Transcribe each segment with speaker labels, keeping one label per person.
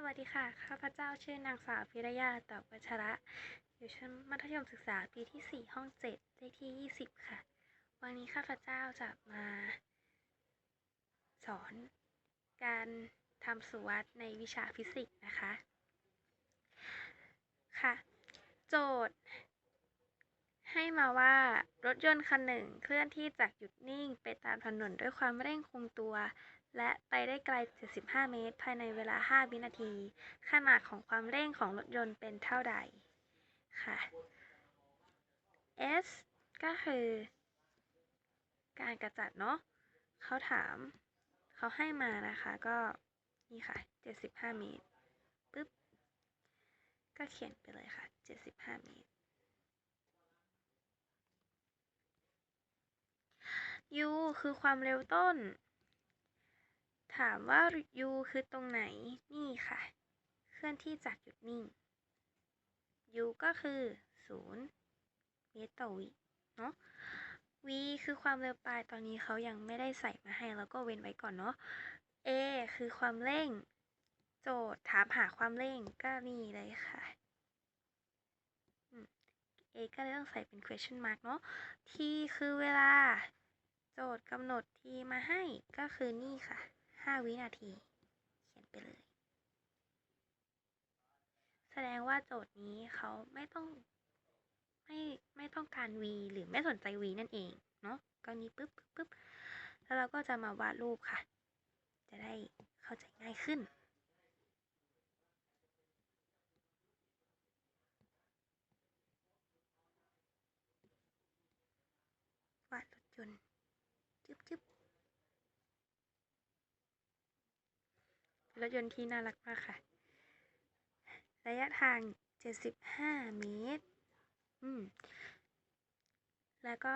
Speaker 1: สวัสดีค่ะ ข้าพเจ้าชื่อนางสาวพิรยาตอบวัชระ อยู่ชั้นมัธยมศึกษาปีที่ 4 ห้อง 7 เลขที่ 20 ค่ะ วันนี้ข้าพเจ้าจะมา สอน การทำสุวัตในวิชาฟิสิกส์นะคะ ค่ะ โจทย์ ให้มาว่ารถยนต์คันหนึ่งเคลื่อนที่จากหยุดนิ่งไปตามถนนด้วยความเร่งคงตัว และไปได้ไกล 75 เมตร ภายในเวลา 5 วินาที ขนาดของความเร่งของรถยนต์เป็นเท่าใด ค่ะ S ก็คือ การกระจัดเนาะเขาถาม เขาให้มานะคะก็ นี่ค่ะ 75 เมตรปึ๊บ ก็เขียนไปเลยค่ะ 75 เมตร u คือความเร็วต้น ถามว่า u คือตรงไหน นี่ค่ะ เคลื่อนที่จากหยุดนิ่ง u ก็คือ 0 เมตรต่อวิเนาะ v คือความเร็วปลายตอนนี้เขายังไม่ได้ใส่มาให้ แล้วก็เว้นไว้ก่อนเนาะ a คือความเร่ง โจทย์ถามหาความเร่งก็นี่เลยค่ะ a ก็เลยต้องใส่เป็น question mark เนาะ t คือเวลา โจทย์กำหนด t มาให้ก็คือนี่ค่ะ 5วินาที เขียนไปเลย แสดงว่าโจทย์นี้เขาไม่ต้องไม่ไม่ต้องการ v หรือไม่สนใจ v นั่นเอง เนาะก็นี้ปึ๊บปึ๊บปึ๊บแล้วเราก็จะมาวาดรูปค่ะ จะได้เข้าใจง่ายขึ้นวาดรถยนต์จึ๊บจึ๊บ รถยนต์ที่น่ารักมากค่ะ ระยะทาง 75 เมตร อืม แล้วก็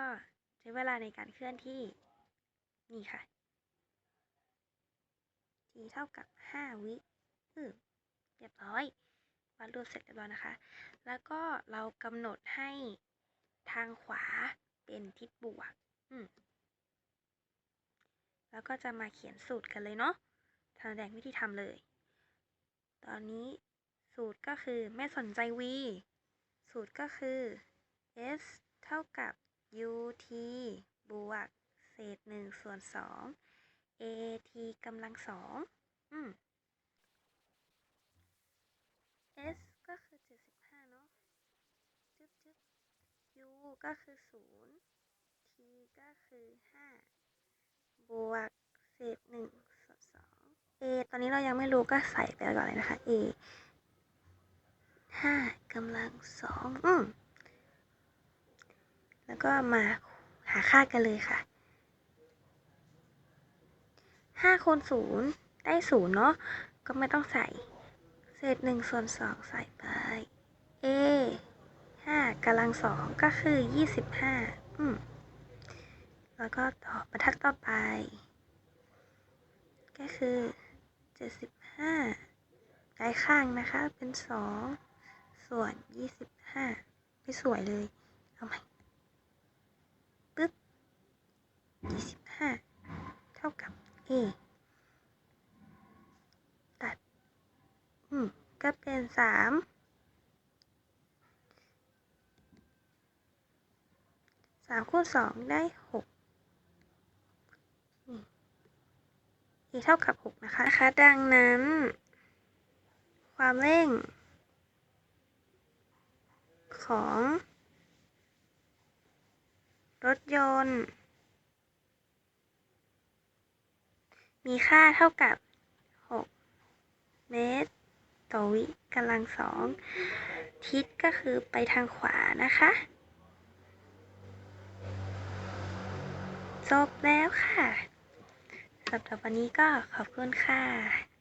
Speaker 1: ใช้เวลาในการเคลื่อนที่ นี่ค่ะ t เท่ากับ 5 วิอืมเรียบร้อยวาดรูปเสร็จเรียบร้อยนะคะ แล้วก็เรากำหนดให้ทางขวาเป็นทิศบวก อืมแล้วก็จะมาเขียนสูตรกันเลยเนาะ แสดงวิธีทำเลย ตอนนี้สูตรก็คือไม่สนใจ v สูตรก็คือ s เท่ากับ ut บวก เศษ1ส่วน2 at กำลังสองอืม s ก็คือ 75 เนาะจึ๊บจึ๊บ u ก็คือ0 t ก็คือ 5 บวก เศษ1ส่วน2 a ตอนนี้เรายังไม่รู้ก็ใส่ไปก่อนเลยนะคะ a 5กำลังสองอืมแล้วก็มาหาค่ากันเลยค่ะ5คูณ0ได้0เนาะก็ไม่ต้องใส่ เศษ1ส่วน2ใส่ไป a 5กำลังสองก็คือ25อืมแล้วก็ต่อบรรทัดต่อไป ก็คือ 75ย้ายข้างนะคะ เป็น2ส่วน25ไม่สวยเลย เอาใหม่ปึ๊บ25เท่ากับ a ตัด อืม ก็เป็น3 3คูณ2ได้6นี่ เท่ากับ 6 นะคะนะคะ ดังนั้น ความเร่ง ของ รถยนต์ มีค่าเท่ากับ 6 เมตร ต่อวิกำลังสองทิศก็คือไปทางขวานะคะจบแล้วค่ะ สำหรับวันนี้ก็ขอบคุณค่ะ